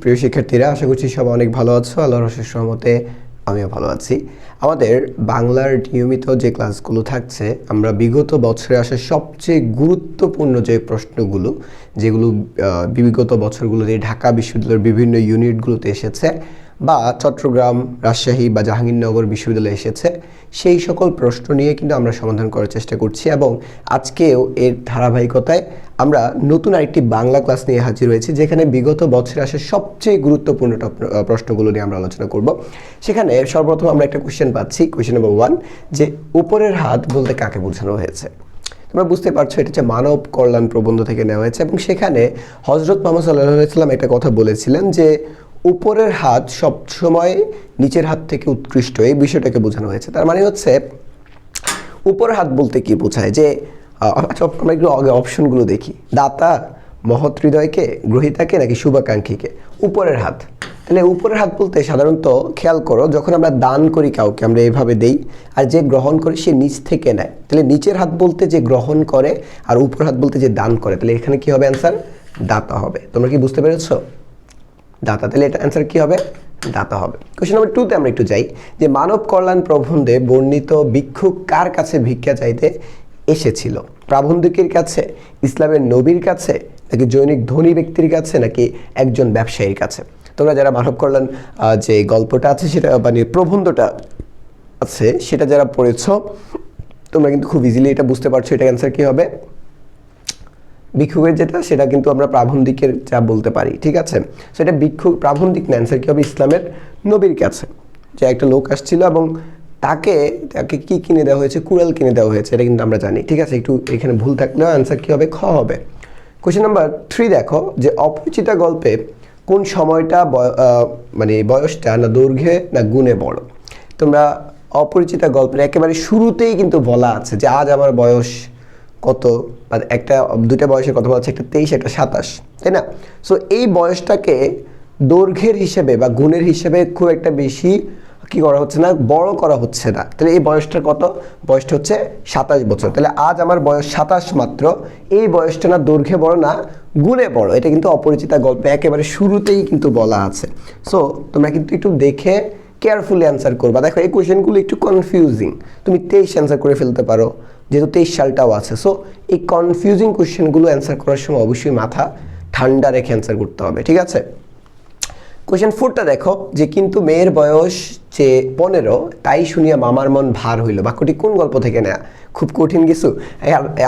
প্রিয় শিক্ষার্থীরা, আশা করছি সব অনেক ভালো আছো। আল্লাহর অশেষ সহমতে আমিও ভালো আছি। আমাদের বাংলার নিয়মিত যে ক্লাসগুলো থাকছে, আমরা বিগত বছরে আসা সবচেয়ে গুরুত্বপূর্ণ যে প্রশ্নগুলো, যেগুলো বিগত বছরগুলোতে ঢাকা বিশ্ববিদ্যালয়ের বিভিন্ন ইউনিটগুলোতে এসেছে বা চট্টগ্রাম, রাজশাহী বা জাহাঙ্গীরনগর বিশ্ববিদ্যালয়ে এসেছে। সেই সকল প্রশ্ন নিয়ে কিন্তু আমরা সমাধান করার চেষ্টা করছি এবং আজকেও এর ধারাবাহিকতায় আমরা নতুন আরেকটি বাংলা ক্লাস নিয়ে হাজির হয়েছি, যেখানে বিগত বছরে আসা সবচেয়ে গুরুত্বপূর্ণ প্রশ্নগুলো নিয়ে আমরা আলোচনা করব। সেখানে সর্বপ্রথম আমরা একটা কোয়েশ্চেন পাচ্ছি কোয়েশ্চেন নাম্বার ওয়ান যে উপরের হাত বলতে কাকে বোঝানো হয়েছে? তোমরা বুঝতে পারছ, এটা হচ্ছে মানব কল্যাণ প্রবন্ধ থেকে নেওয়া হয়েছে এবং সেখানে হজরত মোহাম্মদ সাল্লাহ ইসলাম একটা কথা বলেছিলেন যে উপরের হাত সবসময় নিচের হাত থেকে উৎকৃষ্ট, এই বিষয়টাকে বোঝানো হয়েছে। তার মানে হচ্ছে, উপরের হাত বলতে কি বোঝায়? যে আচ্ছা আমরা একটু আগে অপশনগুলো দেখি। দাতা, মহৎ হৃদয়কে, গ্রহিতাকে নাকি শুভাকাঙ্ক্ষীকে? উপরের হাত। তাহলে উপরের হাত বলতে সাধারণত খেয়াল করো, যখন আমরা দান করি কাউকে, আমরা এভাবে দেই, আর যে গ্রহণ করে সে নিচ থেকে নেয়। তাহলে নিচের হাত বলতে যে গ্রহণ করে, আর উপর হাত বলতে যে দান করে, তাহলে এখানে কি হবে অ্যান্সার? দাতা হবে। তোমরা কি বুঝতে পেরেছ? দাতা, তাহলে এটা অ্যান্সার কি হবে? দাতা হবে। কোশ্চেন নাম্বার টুতে আমরা একটু যাই। যে মানব কল্যাণ প্রবন্ধে বর্ণিত ভিক্ষুক কার কাছে ভিক্ষা চাইতে এসেছিল? প্রাবন্ধিকের কাছে? ইসলামের নবীর কাছে? নাকি জৈনিক ধনী ব্যক্তির কাছে? নাকি একজন ব্যবসায়ীর কাছে? তোমরা যারা মানব কল্যাণ যে গল্পটা আছে সেটা মানে প্রবন্ধটা আছে, সেটা যারা পড়েছ, তোমরা কিন্তু খুব ইজিলি এটা বুঝতে পারছ এটা অ্যান্সার কী হবে? ভিক্ষুকের যেটা, সেটা কিন্তু আমরা প্রাবন্ধিকের যা বলতে পারি, ঠিক আছে? সেটা ভিক্ষুক, প্রাবন্ধিক না অ্যান্সার কি হবে ইসলামের নবীর কাছে? যে একটা লোক আসছিল এবং তাকে তাকে কি কিনে দেওয়া হয়েছে? কুড়াল কিনে দেওয়া হয়েছে, এটা কিন্তু আমরা জানি, ঠিক আছে? একটু এখানে ভুল থাকলেও অ্যান্সার কী হবে? খ হবে। কোয়েশ্চেন নাম্বার থ্রি দেখো, যে অপরিচিতা গল্পে কোন সময়টা মানে বয়সটা না দৈর্ঘ্যে না গুণে বড়? তোমরা অপরিচিতা গল্পের একেবারে শুরুতেই কিন্তু বলা আছে যে, আজ আমার বয়স কত বা একটা, দুইটা বয়সের কথা বলা হচ্ছে, একটা তেইশ, একটা সাতাশ, তাই না? সো এই বয়সটাকে দৈর্ঘ্যের হিসেবে বা গুণের হিসেবে খুব একটা বেশি কি করা হচ্ছে না, বড় করা হচ্ছে না। তাহলে এই বয়সটা কত? বয়সটা হচ্ছে সাতাশ বছর। তাহলে আজ আমার বয়স সাতাশ মাত্র, এই বয়সটা না দৈর্ঘ্যে বড়, না গুণে বড়। এটা কিন্তু অপরিচিতা গল্পে, একেবারে শুরুতেই কিন্তু বলা আছে। সো তোমরা কিন্তু একটু দেখে কেয়ারফুলি অ্যান্সার করবা। দেখো, এই কোয়েশ্চেনগুলো একটু কনফিউজিং তুমি তেইশ অ্যান্সার করে ফেলতে পারো। যেহেতু তেইশ সালটাও আছে। সো এই কনফিউজিং কোয়েশ্চেনগুলো অ্যান্সার করার সময় অবশ্যই মাথা ঠান্ডা রেখে অ্যান্সার করতে হবে, ঠিক আছে? কোয়েশ্চেন ফোরটা দেখো যে, কিন্তু মেয়ের বয়স যে পনেরো, তাই শুনিয়া মামার মন ভার হইল। বাক্যটি কোন গল্প থেকে নেয়া? খুব কঠিন কিছু।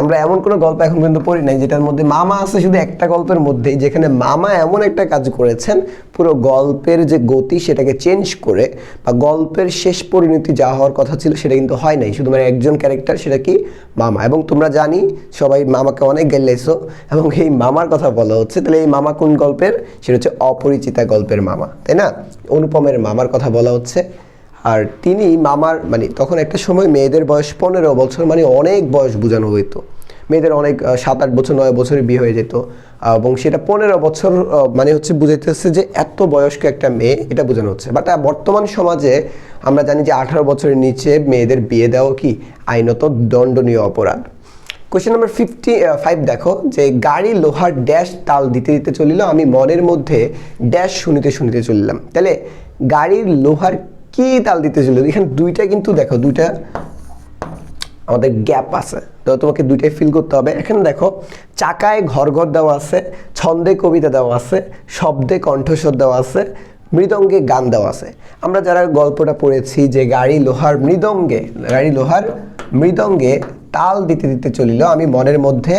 আমরা এমন কোনো গল্প এখন পর্যন্ত পড়ি নাই যেটার মধ্যে মামা আছে শুধু একটা গল্পের মধ্যেই, যেখানে মামা এমন একটা কাজ করেছেন, পুরো গল্পের যে গতি সেটাকে চেঞ্জ করে বা গল্পের শেষ পরিণতি যা হওয়ার কথা ছিল সেটা কিন্তু হয় নাই। শুধুমাত্র একজন ক্যারেক্টার সেটা কি? মামা। এবং তোমরা জানি, সবাই মামাকে অনেক গেলেছো এবং এই মামার কথা বলা হচ্ছে। তাহলে এই মামা কোন গল্পের? সেটা হচ্ছে অপরিচিতা গল্পের মামা, তাই না? অনুপমের মামার কথা বলা হচ্ছে। আর তিনি মামার মানে তখন একটা সময় মেয়েদের বয়স পনেরো বছর মানে অনেক বয়স বোঝানো হইতো। মেয়েদের অনেক সাত আট বছর, নয় বছরে বিয়ে হয়ে যেত। এবং সেটা পনেরো বছর মানে হচ্ছে বুঝাইতেছে যে এত বয়স্ক একটা মেয়ে, এটা বোঝানো হচ্ছে। বাট বর্তমান সমাজে আমরা জানি যে আঠারো বছরের নিচে মেয়েদের বিয়ে দেওয়া কি আইনত দণ্ডনীয় অপরাধ। কোয়েশ্চেন নাম্বার ফিফটি ফাইভ দেখো, যে গাড়ি, লোহার ড্যাশ তাল দিতে দিতে চলিল, আমি মনের মধ্যে ড্যাশ শুনিতে শুনিতে চলিলাম। তাহলে গাড়ির লোহার কি তাল দিতে চলিল এখানে দুইটা কিন্তু দেখো, দুইটা আমাদের গ্যাপ আছে। তো তোমাকে দুইটাই ফিল করতে হবে। এখানে দেখো, চাকায় ঘর ঘর দেওয়া আছে, ছন্দে কবিতা দেওয়া আছে, শব্দে কণ্ঠস্বর দেওয়া আছে, মৃদঙ্গে গান দেওয়া আছে। আমরা যারা গল্পটা পড়েছি যে গাড়ি, লোহার মৃদঙ্গে, গাড়ি, লোহার মৃদঙ্গে তাল দিতে দিতে চলিল, আমি মনের মধ্যে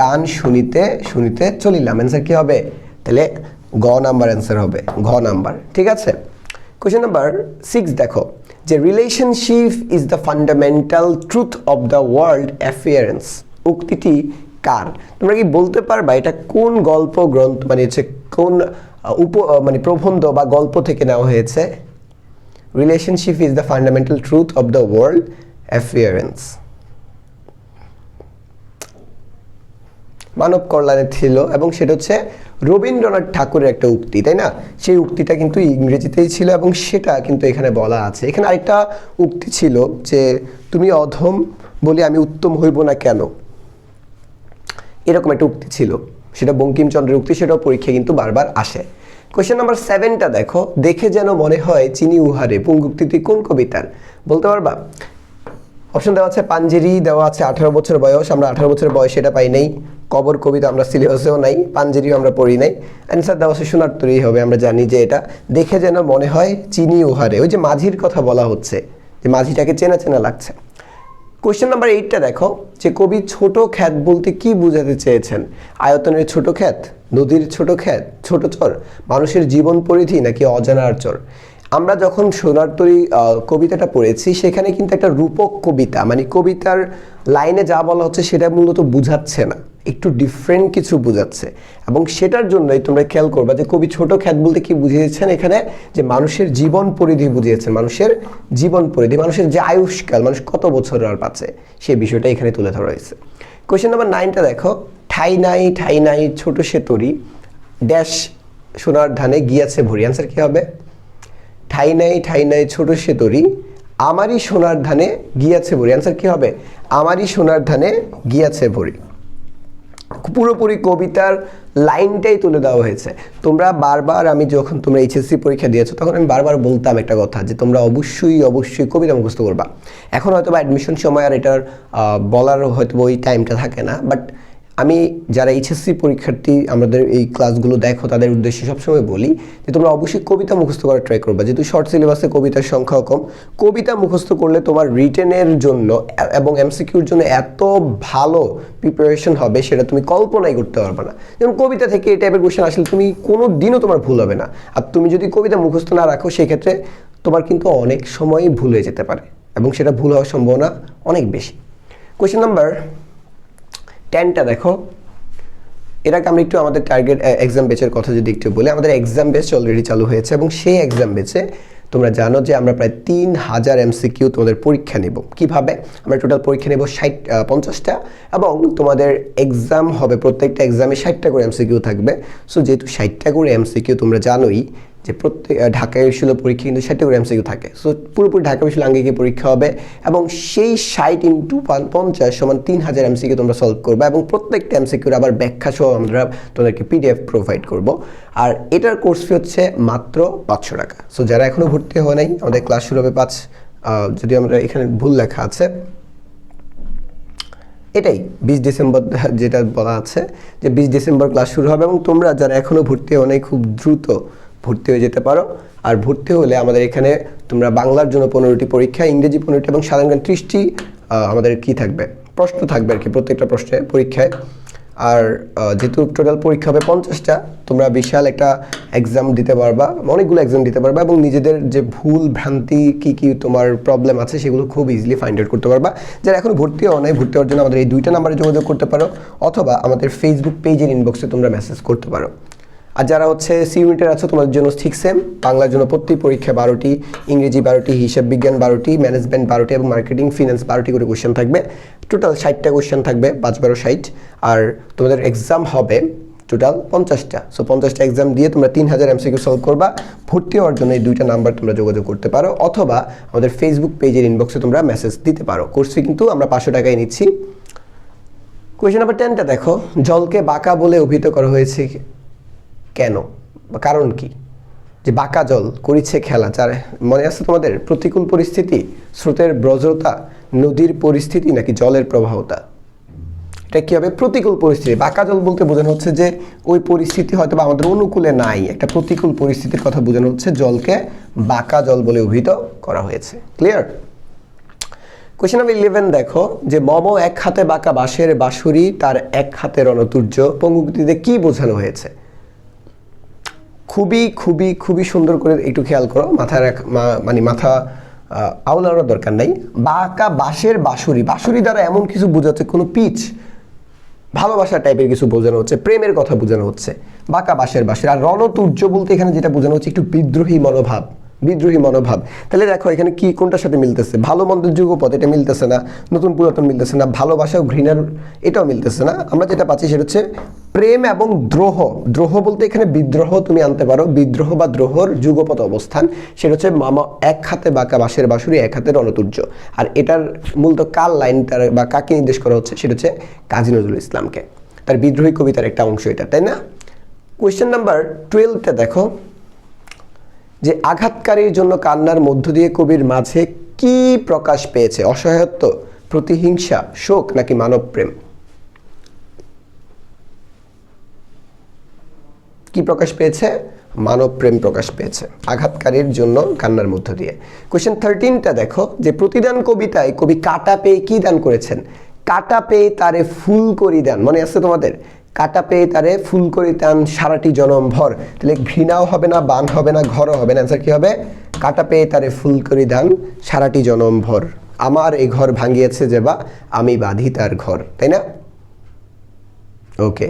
গান শুনিতে শুনিতে চলিলাম। অ্যান্সার কি হবে? তাহলে গ নাম্বার অ্যান্সার হবে। ঘ নাম্বার ঠিক আছে? কোয়েশ্চেন নাম্বার সিক্স দেখো। যে relationship is the fundamental truth of the world appearance উক্তিটি কার? তোমরা কি বলতে পারবা এটা কোন গল্প গ্রন্থ মানে হচ্ছে কোন উপ মানে প্রবন্ধ বা গল্প থেকে নেওয়া হয়েছে? Relationship is the fundamental truth of the world appearance মানব কল্যাণে ছিল এবং সেটা হচ্ছে রবীন্দ্রনাথ ঠাকুরের একটা উক্তি, তাই না? সেই উক্তিটা কিন্তু ইংরেজিতেই ছিল এবং সেটা কিন্তু এখানে বলা আছে। এখানে আরেকটা উক্তি ছিল যে, তুমি অধম বলে আমি উত্তম হইব না কেন? এরকম একটা উক্তি ছিল। সেটা বঙ্কিমচন্দ্রের উক্তি, সেটাও পরীক্ষায় কিন্তু বারবার আসে। কোয়েশ্চেন নাম্বার সেভেনটা দেখো। দেখে যেন মনে হয় চিনি উহারে, পঙ্গুক্তিটি কোন কবিতার? বলতে পারবা? অপশন দেওয়া আছে, পাঞ্জেরি দেওয়া আছে, আঠারো বছর বয়স আমরা আঠারো বছর বয়স এটা পাই নাই। কবর কবিতা আমরা সিলেবাসেও নাই, পাঞ্জেরিও আমরা পড়ি নাই। অ্যান্সার দেওয়া সোনার তৈরি হবে, আমরা জানি যে এটা। দেখে যেন মনে হয় চিনি উহারে। ওই যে মাঝির কথা বলা হচ্ছে, যে মাঝিটাকে চেনা চেনা লাগছে। কোয়েশ্চেন নাম্বার এইটটা দেখো, যে কবি ছোট খ্যাত বলতে কি বোঝাতে চেয়েছেন? আয়তনের ছোট খ্যাত, নদীর ছোট খ্যাত, ছোট চর, মানুষের জীবন পরিধি নাকি অজানার চর? আমরা যখন সোনার তরী কবিতাটা পড়েছি, সেখানে কিন্তু একটা রূপক কবিতা মানে কবিতার লাইনে যা বলা হচ্ছে সেটা মূলত বুঝাচ্ছে না। একটু ডিফারেন্ট কিছু বোঝাচ্ছে। এবং সেটার জন্যই তোমরা খেয়াল করবা যে কবি ছোট খ্যাত বলতে কি বুঝিয়েছেন এখানে? যে মানুষের জীবন পরিধি বুঝিয়েছেন। মানুষের জীবন পরিধি, মানুষের যে আয়ুষ্কাল, মানুষ কত বছর আর পাচ্ছে? সেই বিষয়টা এখানে তুলে ধরা হয়েছে। কোয়েশ্চেন নাম্বার নাইনটা দেখো। ঠাই নাই ঠাই নাই, ছোট সে তরি, ড্যাশ সোনার ধানে গিয়াছে ভরি। অ্যান্সার কী হবে? ঠাই নাই ঠাই নাই, ছোট সে তরি, আমারই সোনার ধানে গিয়াছে ভরি। অ্যান্সার কী হবে? আমারই সোনার ধানে গিয়াছে ভরি। পুরোপুরি কবিতার লাইনটাই তুলে দেওয়া হয়েছে। তোমরা বারবার আমি যখন তোমরা এইচএসসি পরীক্ষা দিয়েছ, তখন আমি বারবার বলতাম একটা কথা যে তোমরা অবশ্যই অবশ্যই কবিতা মুখস্থ করবা। এখন হয়তো বা অ্যাডমিশন সময় আর এটার বলার হয়তো ওই টাইমটা থাকে না বাট আমি যারা এইচএসসি পরীক্ষার্থী, আমাদের এই ক্লাসগুলো দেখো, তাদের উদ্দেশ্যে সবসময় বলি যে তোমরা অবশ্যই কবিতা মুখস্থ করার ট্রাই করবা। যেহেতু শর্ট সিলেবাসে কবিতার সংখ্যাও কম, কবিতা মুখস্থ করলে তোমার রিটেনের জন্য এবং এমসিকিউর জন্য এত ভালো প্রিপারেশন হবে, সেটা তুমি কল্পনাই করতে পারবে না। যেমন কবিতা থেকে এই টাইপের কোশ্চেন আসলে তুমি কোনো দিনও তোমার ভুল হবে না। আর তুমি যদি কবিতা মুখস্থ না রাখো, সেক্ষেত্রে তোমার কিন্তু অনেক সময়ই ভুল হয়ে যেতে পারে এবং সেটা ভুল হওয়ার সম্ভাবনা অনেক বেশি। কোয়েশ্চেন নাম্বার টেনটা দেখো। আগে আমরা একটু আমাদের টার্গেট এক্সাম বেচের কথা যদি একটু বলি, আমাদের এক্সাম বেচ অলরেডি চালু হয়েছে এবং সেই এক্সাম বেচে তোমরা জানো যে আমরা প্রায় তিন হাজার এমসিকিউ তোমাদের পরীক্ষা নেব। কীভাবে? আমরা টোটাল পরীক্ষা নেব ষাট পঞ্চাশটা এবং তোমাদের এক্সাম হবে, প্রত্যেকটা এক্সামে ষাটটা করে এমসিকিউ থাকবে। সো যেহেতু ষাটটা করে এমসিকিউ তোমরা জানোই যে প্রত্যেক ঢাকা বিশ্ববিদ্যালয় পরীক্ষা কিন্তু ষাটটা করে এমসিকিউ থাকে। সো পুরোপুরি ঢাকা বিশ্ববিদ্যালয় আঙ্গিকে পরীক্ষা হবে এবং সেই ষাট ইন্টু পঞ্চাশ সমান তিন হাজার এমসিকিউ তোমরা সলভ করবে এবং প্রত্যেকটা এমসিকিউর আবার ব্যাখ্যা সহ আমরা তোমাদেরকে পিডিএফ প্রোভাইড করব। আর এটার কোর্স ফি হচ্ছে মাত্র পাঁচশো টাকা। সো যারা এখনও ভর্তি হওয়া নাই, আমাদের ক্লাস শুরু হবে পাঁচ যদি আমরা এখানে ভুল লেখা আছে। এটাই, বিশ ডিসেম্বর, যেটা বলা আছে যে বিশ ডিসেম্বর ক্লাস শুরু হবে এবং তোমরা যারা এখনও ভর্তি হও নাই, খুব দ্রুত ভর্তি হয়ে যেতে পারো। আর ভর্তি হলে আমাদের এখানে তোমরা বাংলার জন্য পনেরোটি পরীক্ষা, ইংরেজি পনেরোটি এবং সাধারণ ত্রিশটি আমাদের কি থাকবে? প্রশ্ন থাকবে আর কি প্রত্যেকটা প্রশ্নে পরীক্ষায়। আর যেহেতু টোটাল পরীক্ষা হবে পঞ্চাশটা, তোমরা বিশাল একটা এক্সাম দিতে পারবা, অনেকগুলো এক্সাম দিতে পারবা এবং নিজেদের যে ভুল, ভ্রান্তি, কি কি তোমার প্রবলেম আছে সেগুলো খুব ইজিলি ফাইন্ড আউট করতে পারবা। যারা এখন ভর্তি হওয়া নাই, ভর্তি হওয়ার জন্য আমাদের এই দুইটা নাম্বারে যোগাযোগ করতে পারো, অথবা আমাদের ফেসবুক পেজের ইনবক্সে তোমরা মেসেজ করতে পারো। আর যারা হচ্ছে সি ইউনিটের আছো, তোমাদের জন্য ঠিক সেম বাংলার জন্য প্রতি পরীক্ষা বারোটি, ইংরেজি বারোটি, হিসাব বিজ্ঞান বারোটি ম্যানেজমেন্ট বারোটি এবং মার্কেটিং ফিনান্স বারোটি করে কোশ্চেন থাকবে। টোটাল ষাটটা কোশ্চেন থাকবে পাঁচ বারো ষাট। আর তোমাদের এক্সাম হবে টোটাল পঞ্চাশটা। সো পঞ্চাশটা এক্সাম দিয়ে তোমরা তিন হাজার এমসিকিউ সলভ করবা। ভর্তি হওয়ার জন্য এই দুইটা নাম্বার তোমরা যোগাযোগ করতে পারো। অথবা আমাদের ফেসবুক পেজের ইনবক্সে তোমরা মেসেজ দিতে পারো। কোর্স কিন্তু আমরা পাঁচশো টাকায় নিচ্ছি। কোয়েশ্চেন নাম্বার টেনটা দেখো। জলকে বাঁকা বলে অভিহিত করা হয়েছে কেন? কারণ কি? যে বাঁকা জল করিছে খেলা, যার মনে আছে তোমাদের? প্রতিকূল পরিস্থিতি, স্রোতের ব্রজতা, নদীর পরিস্থিতি নাকি জলের প্রবাহতা? এটা কী হবে? প্রতিকূল পরিস্থিতি। বাঁকা জল বলতে বোঝানো হচ্ছে যে ওই পরিস্থিতি হয়তো বা আমাদের অনুকূলে নাই। একটা প্রতিকূল পরিস্থিতির কথা বোঝানো হচ্ছে, জলকে বাঁকা জল বলে অভিহিত করা হয়েছে। ক্লিয়ার কোয়েশ্চেন নাম্বার ইলেভেন দেখো, যে মম এক হাতে বাঁকা বাঁশের বাঁশুরি, তার এক হাতে রণতুর্য। পঙ্গুক্তিতে কি বোঝানো হয়েছে? খুবই খুবই খুবই সুন্দর করে একটু খেয়াল করো। মাথার এক মানে মাথা আওলানোর দরকার নাই। বাঁকা বাঁশের বাঁশুরি। বাঁশুরি দ্বারা এমন কিছু বোঝাচ্ছে কোনো পিচ, ভালোবাসা টাইপের কিছু বোঝানো হচ্ছে, প্রেমের কথা বোঝানো হচ্ছে। বাঁকা বাঁশের বাঁশের। আর রণতুর্য বলতে এখানে যেটা বোঝানো হচ্ছে, একটু বিদ্রোহী মনোভাব। বিদ্রোহী মনোভাব। তাহলে দেখো, এখানে কি, কোনটার সাথে মিলতেছে? ভালো মন্দের যুগপথ এটা মিলতেছে না। নতুন পুরাতন মিলতেছে না। ভালোবাসা ও ঘৃণার, এটাও মিলতেছে না। আমরা যেটা পাচ্ছি সেটা হচ্ছে প্রেম এবং দ্রোহ। দ্রোহ বলতে এখানে বিদ্রোহ তুমি আনতে পারো। বিদ্রোহ বা দ্রোহর যুগপথ অবস্থান, সেটা হচ্ছে মামা, এক হাতে বাঁকা বাঁশের বাঁশুরি, এক হাতে রণতুর্য। আর এটার মূলত কাল লাইন তার বা কাকে নির্দেশ করা হচ্ছে, সেটা হচ্ছে কাজী নজরুল ইসলামকে। তার বিদ্রোহী কবিতার একটা অংশ এটা, তাই না? কোয়েশ্চেন নাম্বার টুয়েলভটা দেখো। যে আঘাতকারীর জন্য কান্নার মধ্য দিয়ে কবির মাঝে কি প্রকাশ পেয়েছে? অসহায়ত্ব, প্রতিহিংসা, শোক নাকি মানব প্রেম? কি প্রকাশ পেয়েছে? মানব প্রেম প্রকাশ পেয়েছে আঘাতকারীর জন্য কান্নার মধ্য দিয়ে। কোয়েশ্চেন থার্টিনটা দেখো, যে প্রতিদান কবিতায় কবি কাটা পেয়ে কি দান করেছেন? কাটা পেয়ে তারে ফুল করি দান, মনে আছে তোমাদের? কাটা পেয়ে তারে ফুল করি দান সারাটি জনম ভর। তাহলে ঘৃণাও হবে না, বান হবে না, ঘরও হবে না। অ্যান্সার কি হবে? কাটা পেয়ে তারে ফুল করি দান সারাটি জনম ভর। আমার এই ঘর ভাঙিয়েছে যে বা আমি বাঁধি তার ঘর। তাই না? ওকে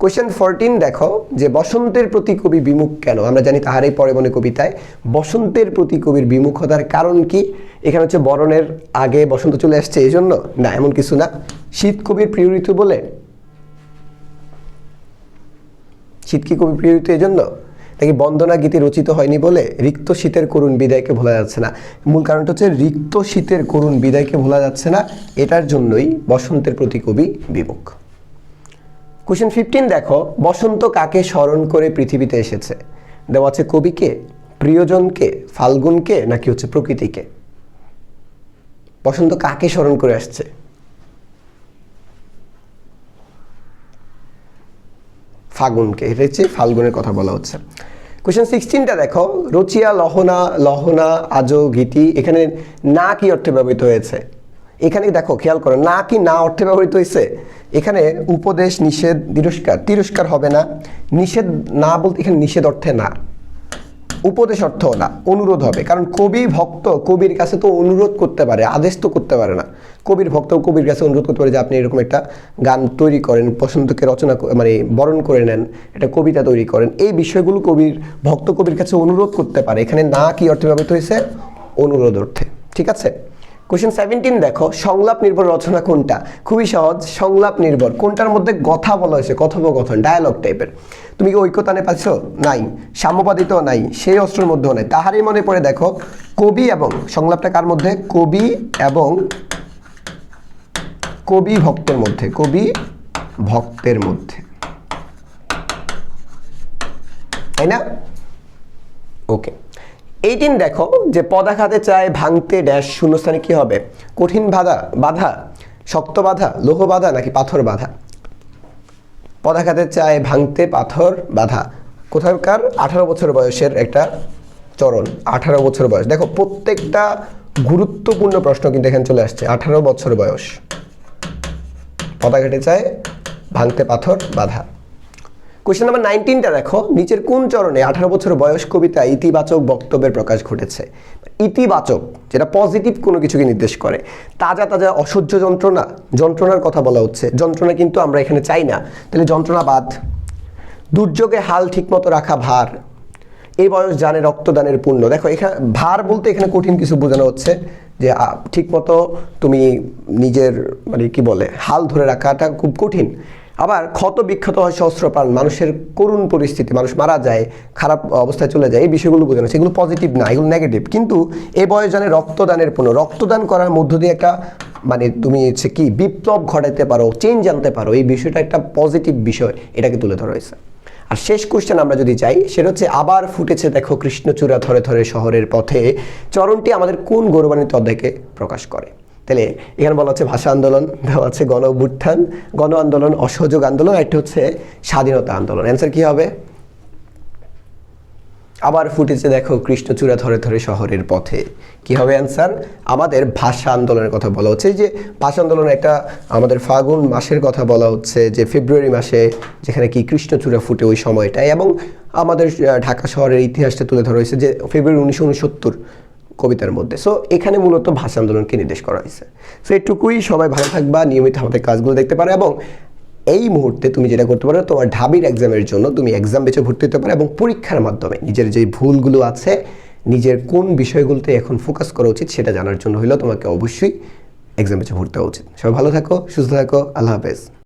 কোয়েশ্চেন ফোরটিন দেখো, যে বসন্তের প্রতি কবি বিমুখ কেন? আমরা জানি তাহারই পরে মনে কবিতায়, বসন্তের প্রতি কবির বিমুখতার কারণ কি? এখানে হচ্ছে বরণের আগে বসন্ত চলে আসছে এই জন্য না, এমন কিছু না। শীত কবির প্রিয় ঋতু বলে শীত কবি প্রিয় ঋতু এই জন্য নাকি বন্দনা গীতি রচিত হয়নি বলে রিক্ত শীতের করুণ বিদায়কে ভোলা যাচ্ছে না? মূল কারণটা হচ্ছে রিক্ত শীতের করুণ বিদায়কে ভোলা যাচ্ছে না, এটার জন্যই বসন্তের প্রতি কবি বিমুখ। কোশ্চেন ফিফটিন দেখো, বসন্ত কাকে স্মরণ করে পৃথিবীতে এসেছে? দেওয়া আছে কবিকে, প্রিয়জনকে, ফাল্গুনকে, নাকি হচ্ছে প্রকৃতিকে? বসন্ত কাকে স্মরণ করে আসছে? ফাগুনকে, এটা হচ্ছে ফাল্গুনের কথা বলা হচ্ছে। কোশ্চেন সিক্সটিনটা দেখো, রচিয়া, লহনা লহনা, আজো, গীতি, এখানে না কি অর্থে ব্যবহৃত হয়েছে? এখানে দেখো, খেয়াল করো, না কি না অর্থে ব্যবহৃত হয়েছে? এখানে উপদেশ, নিষেধ, তিরস্কার তিরস্কার হবে না। নিষেধ না বলতে, এখানে নিষেধ অর্থে না। উপদেশ অর্থ না, অনুরোধ হবে। কারণ কবি ভক্ত, কবির কাছে তো অনুরোধ করতে পারে, আদেশ তো করতে পারে না। কবির ভক্ত কবির কাছে অনুরোধ করতে পারে যে আপনি এরকম একটা গান তৈরি করেন বসন্তকে রচনা মানে বরণ করে নেন, একটা কবিতা তৈরি করেন। এই বিষয়গুলো কবির ভক্ত কবির কাছে অনুরোধ করতে পারে। এখানে না কি অর্থে ব্যবহৃত হয়েছে? অনুরোধ অর্থে। ঠিক আছে? কোশ্চেন সেভেন্টিন দেখো, সংলাপ নির্ভর রচনা কোনটা? খুবই সহজ, সংলাপ নির্ভর। কোনটার মধ্যে কথা বলা হয়েছে? কথোপকথন ডায়ালগ টাইপের তুমি কি ঐক্যতানে পাচ্ছ নাই। সাম্যবাদিত? নাই। সেই অস্ত্রের মধ্যেও নাই। তাহারই মনে পড়ে দেখো, কবি এবং, সংলাপটা কার মধ্যে? কবি এবং কবি ভক্তের মধ্যে, কবি ভক্তের মধ্যে। তাই না? ওকে এইটিন দেখো, যে পদাঘাতে চায়, ভাঙতে ড্যাশ, শূন্যস্থানে কি হবে? কঠিন বাধা বাধা, শক্ত বাধা, লোহ বাধা নাকি পাথর বাধা? পদাঘাতে চায়, ভাঙতে পাথর বাধা। কোথাকার? আঠারো বছর বয়সের একটা চরণ, আঠারো বছর বয়স। দেখো, প্রত্যেকটা গুরুত্বপূর্ণ প্রশ্ন কিন্তু এখানে চলে আসছে, আঠারো বছর বয়স। পদাঘাটে চায় ভাঙতে পাথর, বাধা। কোশ্চেন নাম্বার নাইনটিনটা দেখো। নিচের কোন চরণে আঠারো বছর বয়স কবিতা ইতিবাচক বক্তব্যের প্রকাশ ঘটেছে? ইতিবাচক, যেটা পজিটিভ কোনো কিছুকে নির্দেশ করে। তাজা তাজা অসহ্য যন্ত্রণা, যন্ত্রণার কথা বলা হচ্ছে। যন্ত্রণা কিন্তু আমরা এখানে চাই না। তাহলে যন্ত্রণা বাদ। দুর্যোগে হাল ঠিকমতো রাখা ভার। এই বয়স জানে রক্তদানের পুণ্য। দেখো এখানে ভার বলতে এখানে কঠিন কিছু বোঝানো হচ্ছে। যে ঠিকমতো তুমি নিজের মানে কি বলে, হাল ধরে রাখাটা খুব কঠিন। আবার ক্ষত বিক্ষত হয় সহস্রপ্রাণ মানুষের করুণ পরিস্থিতি, মানুষ মারা যায়, খারাপ অবস্থায় চলে যায়, এই বিষয়গুলো বোঝানো এগুলো পজিটিভ না, এগুলো নেগেটিভ কিন্তু এ বয়স জানে রক্তদানের পুণ্য, রক্তদান করার মধ্য দিয়ে একটা মানে তুমি হচ্ছে কি, বিপ্লব ঘটাতে পারো চেঞ্জ আনতে পারো, এই বিষয়টা একটা পজিটিভ বিষয়, এটাকে তুলে ধরা হয়েছে। আর শেষ কোশ্চেন আমরা যদি চাই সেটা হচ্ছে, আবার ফুটেছে দেখো কৃষ্ণচূড়া ধরে ধরে শহরের পথে। চরণটি আমাদের কোন গৌরবান্বিত অধ্যায়কে প্রকাশ করে? তাহলে এখানে বলা হচ্ছে ভাষা আন্দোলন, দেওয়া আছে গণ অভ্যুত্থান, গণ আন্দোলন, অসহযোগ আন্দোলন একটা হচ্ছে স্বাধীনতা আন্দোলন। অ্যান্সার কী হবে? আবার ফুটেছে দেখো কৃষ্ণচূড়া ধরে ধরে শহরের পথে। কি হবে অ্যান্সার আমাদের ভাষা আন্দোলনের কথা বলা হচ্ছে। যে ভাষা আন্দোলন একটা আমাদের ফাগুন মাসের কথা বলা হচ্ছে, যে ফেব্রুয়ারি মাসে যেখানে কি কৃষ্ণচূড়া ফুটে ওই সময়টায়। এবং আমাদের ঢাকা শহরের ইতিহাসটা তুলে ধরা হয়েছে যে ফেব্রুয়ারি উনিশশো উনসত্তর কবিতার মধ্যে। সো এখানে মূলত ভাষা আন্দোলনকে নির্দেশ করা হয়েছে। সো এটুকুই। সবাই ভালো থাকবা। নিয়মিত আমাদের কাজগুলো দেখতে পারে। এবং এই মুহূর্তে তুমি যেটা করতে পারো, তোমার ঢাবির এক্সামের জন্য তুমি এক্সাম বেছে ভর্তি হতে পারো এবং পরীক্ষার মাধ্যমে নিজের যে ভুলগুলো আছে, নিজের কোন বিষয়গুলোতে এখন ফোকাস করা উচিত সেটা জানার জন্য হইল তোমাকে অবশ্যই এক্সাম বেছে ভর্তি হওয়া উচিত। সবাই ভালো থাকো, সুস্থ থাকো, আল্লাহ হাফেজ।